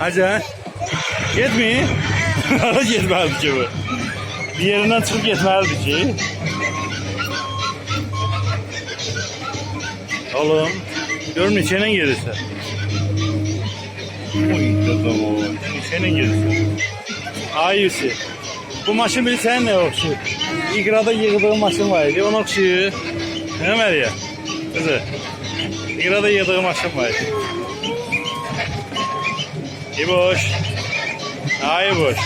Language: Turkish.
Hacı ha? Gitmeyin. Hala gitmezdi ki bu. Bir yerinden çıkıp gitmezdi ki. Oğlum. Görün içine gelirse. Uy dedim o. İçine gelirse. Ayısı. Bu maşın bir sen ne okşu? İgrada yığdığın maşın var idi. Onu okşu. Ne Meryem? Kızı. İgrada yığdığın maşın var idi. İboş. Ha İboş.